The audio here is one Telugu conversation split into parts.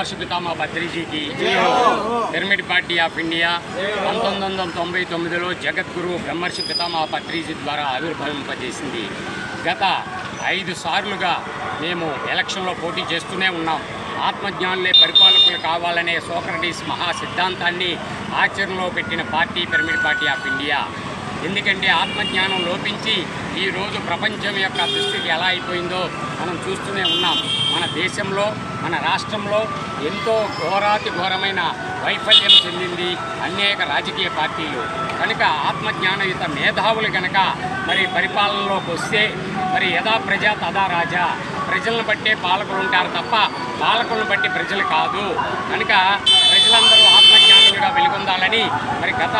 బ్రహ్మర్షి పితామా పత్రిజీకి పిరమిడ్ పార్టీ ఆఫ్ ఇండియా పంతొమ్మిది వందల తొంభై తొమ్మిదిలో జగద్గురు బ్రహ్మర్షి పితామా పత్రిజీ ద్వారా ఆవిర్భవింపజేసింది. గత ఐదు సార్లుగా మేము ఎలక్షన్లో పోటీ చేస్తూనే ఉన్నాం. ఆత్మజ్ఞానులే పరిపాలకులు కావాలనే సోక్రటీస్ మహా సిద్ధాంతాన్ని ఆచరణలో పెట్టిన party Pyramid Party of India ఎందుకంటే ఆత్మజ్ఞానం లోపించి ఈరోజు ప్రపంచం యొక్క దుస్థితి ఎలా అయిపోయిందో మనం చూస్తూనే ఉన్నాం. మన దేశంలో మన రాష్ట్రంలో ఎంతో ఘోరాతి ఘోరమైన వైఫల్యం చెందింది అనేక రాజకీయ పార్టీలు. కనుక ఆత్మజ్ఞానయుత మేధావులు కనుక మరి పరిపాలనలోకి వస్తే మరి యథా ప్రజా తదా రాజా. ప్రజలను బట్టే పాలకులు ఉంటారు తప్ప పాలకులను బట్టి ప్రజలు కాదు. కనుక ఆత్మజ్ఞానులుగా వెలుగొందాలని మరి గత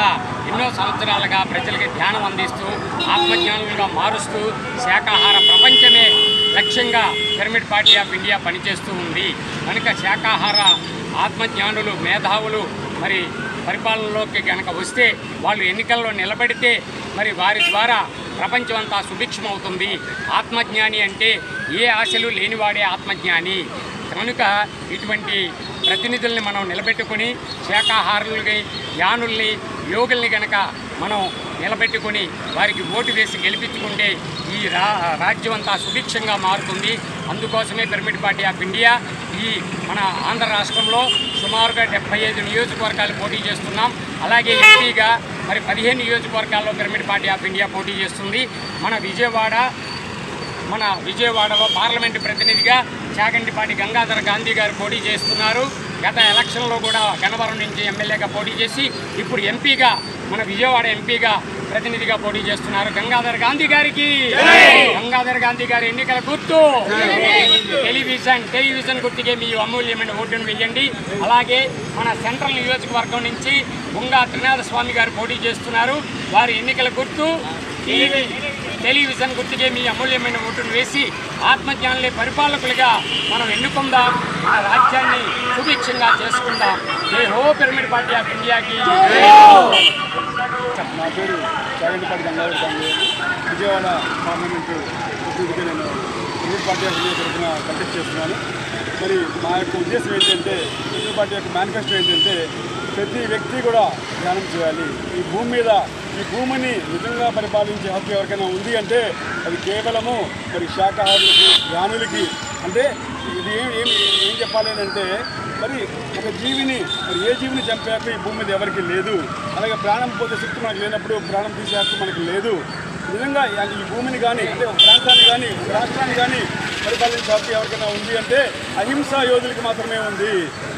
ఎన్నో సంవత్సరాలుగా ప్రజలకి ధ్యానం అందిస్తూ ఆత్మజ్ఞానులుగా మారుస్తూ శాకాహార ప్రపంచమే లక్ష్యంగా పిరమిడ్ పార్టీ ఆఫ్ ఇండియా పనిచేస్తూ ఉంది. కనుక శాకాహార ఆత్మజ్ఞానులు మేధావులు మరి పరిపాలనలోకి కనుక వస్తే వాళ్ళు ఎన్నికల్లో నిలబడితే మరి వారి ద్వారా ప్రపంచం అంతా సుభిక్షమవుతుంది. ఆత్మజ్ఞాని అంటే ఏ ఆశలు లేనివాడే ఆత్మజ్ఞాని. కనుక ఇటువంటి ప్రతినిధుల్ని మనం నిలబెట్టుకొని శాకాహారుల్ని యానుల్ని యోగుల్ని గనక మనం నిలబెట్టుకొని వారికి ఓటు వేసి గెలిపించుకుంటే ఈ రా రాజ్యం అంతా సుభిక్షంగా మారుతుంది. అందుకోసమే పిరమిడ్ పార్టీ ఆఫ్ ఇండియా ఈ మన ఆంధ్ర రాష్ట్రంలో సుమారుగా డెబ్బై ఐదు నియోజకవర్గాలు పోటీ చేస్తున్నాం. అలాగే ఎంపీగా మరి పదిహేను నియోజకవర్గాల్లో పిరమిడ్ పార్టీ ఆఫ్ ఇండియా పోటీ చేస్తుంది. మన విజయవాడ మన విజయవాడలో పార్లమెంటు ప్రతినిధిగా చాగంటిపాటి గంగాధర గాంధీ గారు పోటీ చేస్తున్నారు. గత ఎలక్షన్లో కూడా గన్నవరం నుంచి ఎమ్మెల్యేగా పోటీ చేసి ఇప్పుడు ఎంపీగా మన విజయవాడ ఎంపీగా ప్రతినిధిగా పోటీ చేస్తున్నారు గంగాధర గాంధీ గారికి. గంగాధర గాంధీ గారి ఎన్నికల గుర్తు. టెలివిజన్ టెలివిజన్ గుర్తుకే మీ అమూల్యమైన ఓటును వేయండి అలాగే మన సెంట్రల్ నియోజకవర్గం నుంచి బుంగా త్రినాథ స్వామి గారు పోటీ చేస్తున్నారు. వారి ఎన్నికల గుర్తు. టీవీ టెలివిజన్ గుర్తుకే మీ అమూల్యమైన ఓటును వేసి ఆత్మజ్ఞానులే పరిపాలకులుగా మనం ఎన్నుకుందాం మన రాజ్యాన్ని సుభిక్షంగా చేసుకుందాం. జై హో పిరమిడ్ పార్టీ ఆఫ్ ఇండియాకి. నా పేరు చాగంటిపాటి గంగాధర స్వామి. విజయవాడ పార్లమెంటు నేను తెలుగు పార్టీ ఆఫ్ ఇండియా తరఫున కంటెక్ట్ చేస్తున్నాను. మరి మా యొక్క ఉద్దేశం ఏంటంటే తెలుగు పార్టీ యొక్క మేనిఫెస్టో ఏంటంటే ప్రతి వ్యక్తి కూడా ధ్యానం చేయాలి. ఈ భూమి మీద ఈ భూమిని నిజంగా పరిపాలించే హక్కు ఎవరికైనా ఉంది అంటే అది కేవలము మరి శాఖాహారులకి జ్ఞానులకి అంటే ఇది ఏం ఏం ఏం చెప్పాలి అంటే మరి ఒక జీవిని మరి ఏ జీవిని చంపాక ఈ భూమి మీద ఎవరికి లేదు? అలాగే ప్రాణం పోతే శక్తి మనకు లేనప్పుడు ప్రాణం తీసే హక్కు మనకి లేదు. నిజంగా ఈ- భూమిని కానీ అంటే ఒక ప్రాంతాన్ని కానీ రాష్ట్రాన్ని కానీ పరిపాలన హక్కు ఎవరికైనా ఉంది అంటే అహింసా యోధులకి మాత్రమే ఉంది.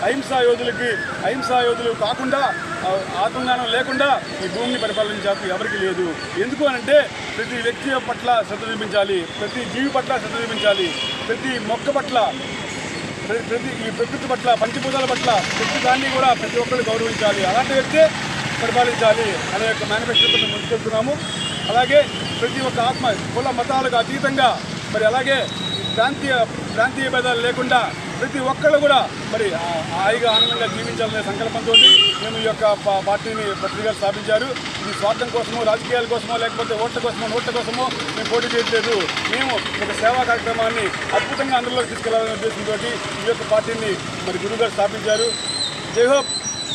అహింసా యోధులకి అహింసా యోధులు కాకుండా ఆ, ఆత్మజ్ఞానం లేకుండా ఈ భూమిని పరిపాలన హక్కు ఎవరికి లేదు. ఎందుకు అనంటే ప్రతి వ్యక్తి పట్ల శ్రద్ధ చూపించాలి ప్రతి జీవి పట్ల శ్రద్ధ చూపించాలి ప్రతి మొక్క పట్ల ప్రతి ప్రతి ఈ ప్రకృతి పట్ల పంచభూతాల పట్ల ప్రతి దాన్ని కూడా ప్రతి ఒక్కరు గౌరవించాలి. అలాంటి వ్యక్తే పరిపాలించాలి అనే యొక్క మేనిఫెస్టోతో ముందుకెళ్తున్నాము. అలాగే ప్రతి ఒక్క ఆత్మ కుల మతాలకు అతీతంగా మరి అలాగే ప్రాంతీయ ప్రాంతీయ భేదాలు లేకుండా ప్రతి ఒక్కళ్ళు కూడా మరి హాయిగా ఆనందంగా జీవించాలనే సంకల్పంతో మేము ఈ యొక్క పార్టీని పత్రికలు స్థాపించారు. ఇది స్వార్థం కోసమో రాజకీయాల కోసమో లేకపోతే ఓట్ల కోసమో నోట్ల కోసమో మేము పోటీ చేయట్లేదు. మేము ఒక సేవా కార్యక్రమాన్ని అద్భుతంగా అందులోకి తీసుకెళ్ళాలనే ఉద్దేశంతో ఈ యొక్క పార్టీని మరి గురుగారు స్థాపించారు. జై హోప్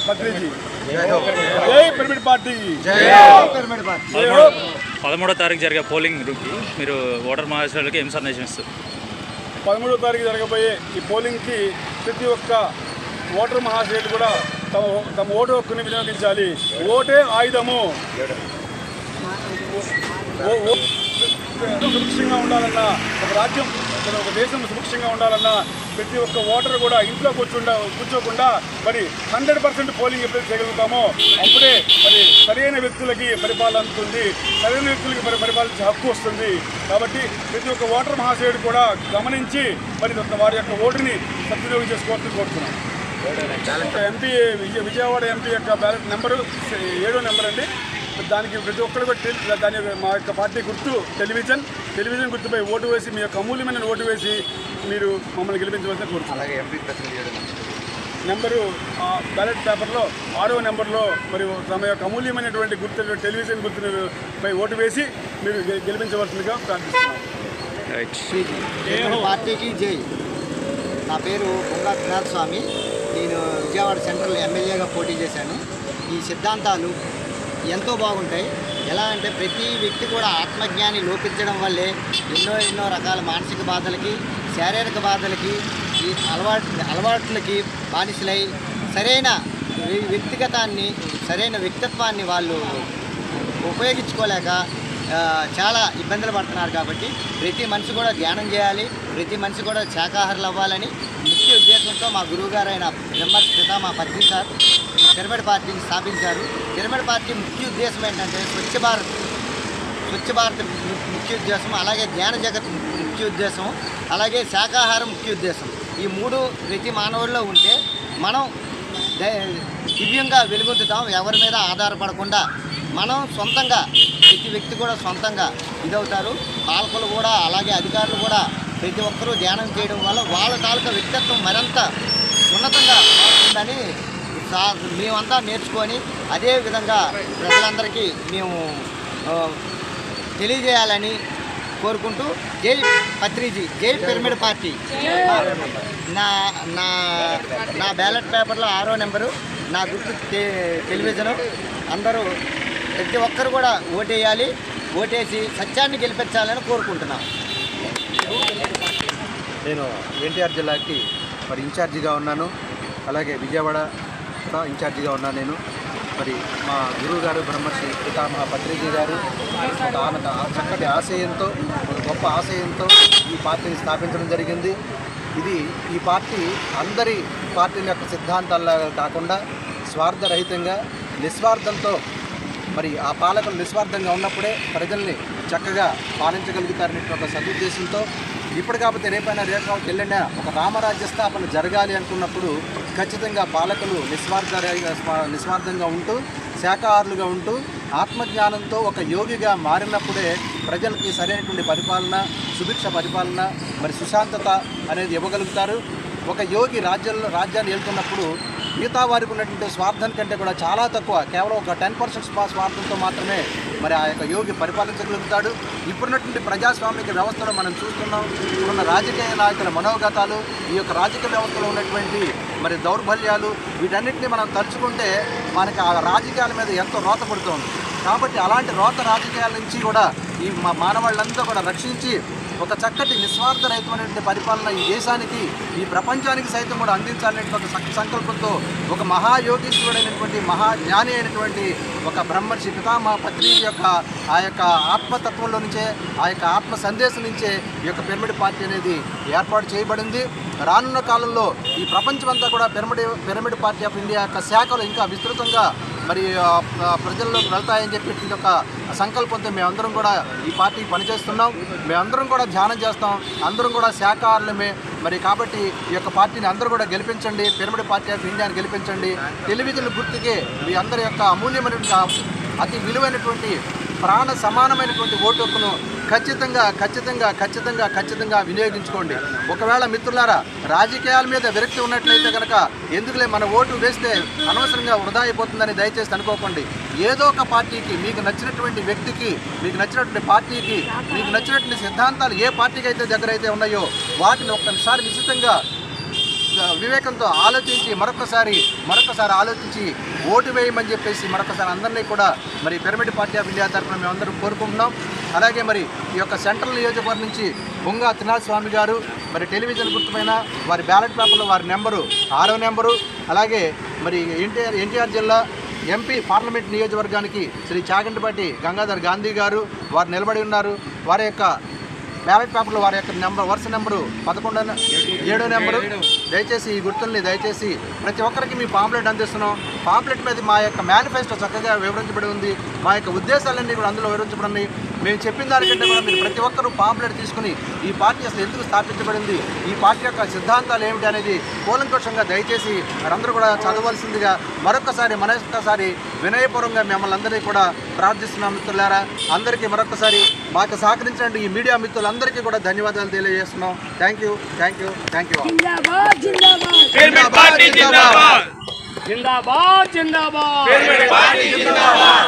పత్రిజీ. జై పిరమిడ్ పార్టీ. జై హోప్ పదమూడో తారీఖు జరిగే పోలింగ్కి మీరు ఓటర్ మహాశయులకి ఏం సందేశం ఇస్తారు? పదమూడో తారీఖు జరగబోయే ఈ పోలింగ్కి ప్రతి ఒక్క ఓటర్ మహాశయులు కూడా తమ తమ ఓటు హక్కుని వినియోగించాలి. ఓటే ఆయుధము. సుభిక్షంగా ఉండాలన్నా ఒక రాజ్యం ఒక దేశం సుభిక్షంగా ఉండాలన్నా ప్రతి ఒక్క ఓటర్ కూడా ఇంట్లో కూర్చుండ కూర్చోకుండా మరి హండ్రెడ్ పర్సెంట్ పోలింగ్ ఎప్పుడైతే చేయగలుగుతామో అప్పుడే మరి సరైన వ్యక్తులకి పరిపాలన అందుతుంది. సరైన వ్యక్తులకి మరి పరిపాలించే హక్కు వస్తుంది. కాబట్టి ప్రతి ఒక్క ఓటర్ మహాశయుడు కూడా గమనించి మరి వారి యొక్క ఓటుని సద్వినియోగం చేసుకోవాలని కోరుతున్నాం. ఎంపీ. విజయ విజయవాడ ఎంపీ యొక్క బ్యాలెట్ నెంబరు ఏడో నెంబర్ అండి. దానికి ప్రతి ఒక్కరు కూడా దాని మా యొక్క పార్టీ గుర్తు టెలివిజన్. టెలివిజన్ గుర్తుపై ఓటు వేసి మీ యొక్క అమూల్యమైన ఓటు వేసి మీరు మమ్మల్ని గెలిపించవలసిన కోరుతున్నాను అలాగే ఎంపీ ప్రతినిధి ఏడు నెంబరు. ఆ బ్యాలెట్ పేపర్లో ఆరో నెంబర్లో మరి తమ యొక్క అమూల్యమైనటువంటి గుర్తు టెలివిజన్ గుర్తుని పై ఓటు వేసి మీరు గె- గెలిపించవలసిందిగా పిరమిడ్ పార్టీకి జై నా పేరు బొంగా త్రినాథ్ స్వామి విజయవాడ సెంట్రల్ ఎమ్మెల్యేగా పోటీ చేశాను. ఈ సిద్ధాంతాలు ఎంతో బాగుంటాయి. ఎలా అంటే ప్రతి వ్యక్తి కూడా ఆత్మజ్ఞాని లోపించడం వల్లే ఎన్నో ఎన్నో రకాల మానసిక బాధలకి శారీరక బాధలకి ఈ అలవాటు అలవాట్లకి బానిసలై సరైన వ్యక్తిగతాన్ని సరైన వ్యక్తిత్వాన్ని వాళ్ళు ఉపయోగించుకోలేక చాలా ఇబ్బందులు పడుతున్నారు కాబట్టి ప్రతి మనిషి కూడా ధ్యానం చేయాలి. ప్రతి మనిషి కూడా శాకాహారులు అవ్వాలని ముఖ్య ఉద్దేశంతో మా గురువుగారైన బ్రహ్మ బ్రహ్మర్షి పితామా పత్రి సార్ పిరమిడ్ పార్టీని స్థాపించారు. పిరమిడ్ పార్టీ ముఖ్య ఉద్దేశం ఏంటంటే స్వచ్ఛ భారత్ స్వచ్ఛ భారత్ ముఖ్య ఉద్దేశం అలాగే జ్ఞాన జగత్ ముఖ్య ఉద్దేశం అలాగే శాకాహారం ముఖ్య ఉద్దేశం. ఈ మూడు ప్రతి మానవుల్లో ఉంటే మనం దివ్యంగా వెలుగొందుతాం ఎవరి మీద ఆధారపడకుండా. మనం సొంతంగా ప్రతి వ్యక్తి కూడా సొంతంగా ఇదవుతారు. పాలకులు కూడా అలాగే అధికారులు కూడా ప్రతి ఒక్కరూ ధ్యానం చేయడం వల్ల వాళ్ళ తాలూకా వ్యక్తిత్వం మరింత ఉన్నతంగా మారుతుందని సా- మేమంతా నేర్చుకొని అదే విధంగా ప్రజలందరికీ మేము తెలియజేయాలని కోరుకుంటూ జై పత్రిజీ జై పిరమిడ్ పార్టీ. నా నా నా బ్యాలెట్ పేపర్లో ఆరో నెంబరు నా గుర్తు టెలివిజను. అందరూ ప్రతి ఒక్కరు కూడా ఓటేయాలి ఓటేసి సత్యాన్ని గెలిపించాలని కోరుకుంటున్నాం. నేను ఎన్టీఆర్ జిల్లాకి మరి ఇన్ఛార్జిగా ఉన్నాను. అలాగే విజయవాడ కూడా ఇన్ఛార్జిగా ఉన్నాను నేను. మరి మా గురువు గారు బ్రహ్మశ్రీ పితామహ పత్రిజీ గారు ఒక చక్కటి ఆశయంతో ఒక గొప్ప ఆశయంతో ఈ పార్టీని స్థాపించడం జరిగింది. ఇది ఈ పార్టీ అందరి పార్టీల యొక్క సిద్ధాంతాల్లాగా కాకుండా స్వార్థరహితంగా నిస్వార్థంతో మరి ఆ పాలకులు నిస్వార్థంగా ఉన్నప్పుడే ప్రజల్ని చక్కగా పాలించగలుగుతారనే ఒక సదుద్దేశంతో ఇప్పుడు కాకపోతే రేపైనా రేపు వెళ్ళినా ఒక రామరాజ్య స్థాపన జరగాలి అనుకున్నప్పుడు ఖచ్చితంగా పాలకులు నిస్వార్థ నిస్వార్థంగా ఉంటూ శాఖాహారులుగా ఉంటూ ఆత్మజ్ఞానంతో ఒక యోగిగా మారినప్పుడే ప్రజలకి సరైనటువంటి పరిపాలన సుభిక్ష పరిపాలన మరి సుశాంతత అనేది ఇవ్వగలుగుతారు. ఒక యోగి రాజ్యంలో రాజ్యాన్ని వెళ్తున్నప్పుడు మిగతా వారికి ఉన్నటువంటి స్వార్థం కంటే కూడా చాలా తక్కువ. కేవలం ఒక టెన్ పర్సెంట్ స్వార్థంతో మాత్రమే మరి ఆ యొక్క యోగి పరిపాలించగలుగుతాడు ఇప్పుడున్నటువంటి ప్రజాస్వామిక వ్యవస్థలో మనం చూస్తున్నాం. ఇప్పుడున్న రాజకీయ నాయకుల మనోగతాలు ఈ యొక్క రాజకీయ వ్యవస్థలో ఉన్నటువంటి మరి దౌర్బల్యాలు వీటన్నిటిని మనం తలుచుకుంటే మనకి ఆ రాజకీయాల మీద ఎంతో రోత పడుతోంది. కాబట్టి అలాంటి రోత రాజకీయాల నుంచి కూడా ఈ మా మానవాళ్ళంతా కూడా రక్షించి ఒక చక్కటి నిస్వార్థ రహితమైనటువంటి పరిపాలన ఈ దేశానికి ఈ ప్రపంచానికి సైతం కూడా అందించాలనేటువంటి ఒక సంకల్పంతో ఒక మహాయోగీశ్వరుడైనటువంటి మహాజ్ఞాని అయినటువంటి ఒక బ్రహ్మర్షి పితామహ పత్రి యొక్క ఆ యొక్క ఆత్మతత్వంలో నుంచే ఆ యొక్క ఆత్మ సందేశం నుంచే ఈ యొక్క పిరమిడ్ పార్టీ అనేది ఏర్పాటు చేయబడింది. రానున్న కాలంలో ఈ ప్రపంచమంతా కూడా Pyramid Pyramid Party of India యొక్క శాఖలు ఇంకా విస్తృతంగా మరి ప్రజల్లోకి వెళ్తాయని చెప్పేటువంటి ఒక సంకల్పంతో మేమందరం కూడా ఈ పార్టీకి పనిచేస్తున్నాం. మేమందరం కూడా ధ్యానం చేస్తాం. అందరం కూడా శాఖాహారులమే. మరి కాబట్టి ఈ యొక్క పార్టీని అందరూ కూడా గెలిపించండి. పిరమిడ్ పార్టీ ఆఫ్ ఇండియాని గెలిపించండి. టెలివిజన్ గుర్తుకే మీ అందరి యొక్క అమూల్యమైనటువంటి అతి విలువైనటువంటి ప్రాణ సమానమైనటువంటి ఓటు హక్కును ఖచ్చితంగా ఖచ్చితంగా ఖచ్చితంగా ఖచ్చితంగా వినియోగించుకోండి. ఒకవేళ మిత్రులారా రాజకీయాల మీద విరక్తి ఉన్నట్లయితే కనుక ఎందుకులే మన ఓటు వేస్తే అనవసరంగా వృధా అయిపోతుందని దయచేసి అనుకోకండి. ఏదో ఒక పార్టీకి మీకు నచ్చినటువంటి వ్యక్తికి మీకు నచ్చినటువంటి పార్టీకి మీకు నచ్చినటువంటి సిద్ధాంతాలు ఏ పార్టీకి అయితే దగ్గర అయితే ఉన్నాయో వాటిని ఒక్కసారి నిశ్చితంగా వివేకంతో ఆలోచించి మరొకసారి మరొకసారి ఆలోచించి ఓటు వేయమని చెప్పేసి మరొకసారి అందరినీ కూడా మరి పిరమిడ్ పార్టీ ఆఫ్ ఇండియా తరఫున మేమందరం కోరుకుంటున్నాం. అలాగే మరి ఈ యొక్క సెంట్రల్ నియోజకవర్గం నుంచి బొంగా త్రినాథ్ స్వామి గారు మరి టెలివిజన్ గుర్తుపైన వారి బ్యాలెట్ పేపర్లో వారి నెంబరు ఆరో నెంబరు అలాగే మరి ఎన్టీఆర్ ఎన్టీఆర్ జిల్లా ఎంపీ పార్లమెంట్ నియోజకవర్గానికి శ్రీ చాగంటిపాటి గంగాధర్ గాంధీ గారు వారు నిలబడి ఉన్నారు. వారి యొక్క బ్యాలెట్ పేపర్లో వారి యొక్క నెంబర్ వరుస నెంబరు పదకొండు ఏడో నెంబరు దయచేసి ఈ గుర్తుల్ని దయచేసి ప్రతి ఒక్కరికి మీ పాంప్లెట్ అందిస్తున్నాం. పాంప్లెట్ మీద మా యొక్క మేనిఫెస్టో చక్కగా వివరించబడి ఉంది. మా యొక్క ఉద్దేశాలన్నీ కూడా అందులో వివరించబడి మేము చెప్పిన దానికంటే కూడా మీరు ప్రతి ఒక్కరూ పాంప్లెట్ తీసుకుని ఈ పార్టీ అసలు ఎందుకు స్థాపించబడింది? ఈ పార్టీ యొక్క సిద్ధాంతాలు ఏమిటి అనేది కూలంకషంగా దయచేసి మనందరూ కూడా చదవలసిందిగా మరొకసారి మరొకసారి వినయపూర్వకంగా మిమ్మల్ని అందరినీ కూడా ప్రార్థిస్తున్నాం మిత్రులారా. అందరికీ మరొకసారి మాకు సహకరించినట్టు ఈ మీడియా మిత్రులందరికీ కూడా ధన్యవాదాలు తెలియజేస్తున్నాం. Thank you thank you thank you జిందాబాద్ జిందాబాద్ పిరమిడ్ పార్టీ జిందాబాద్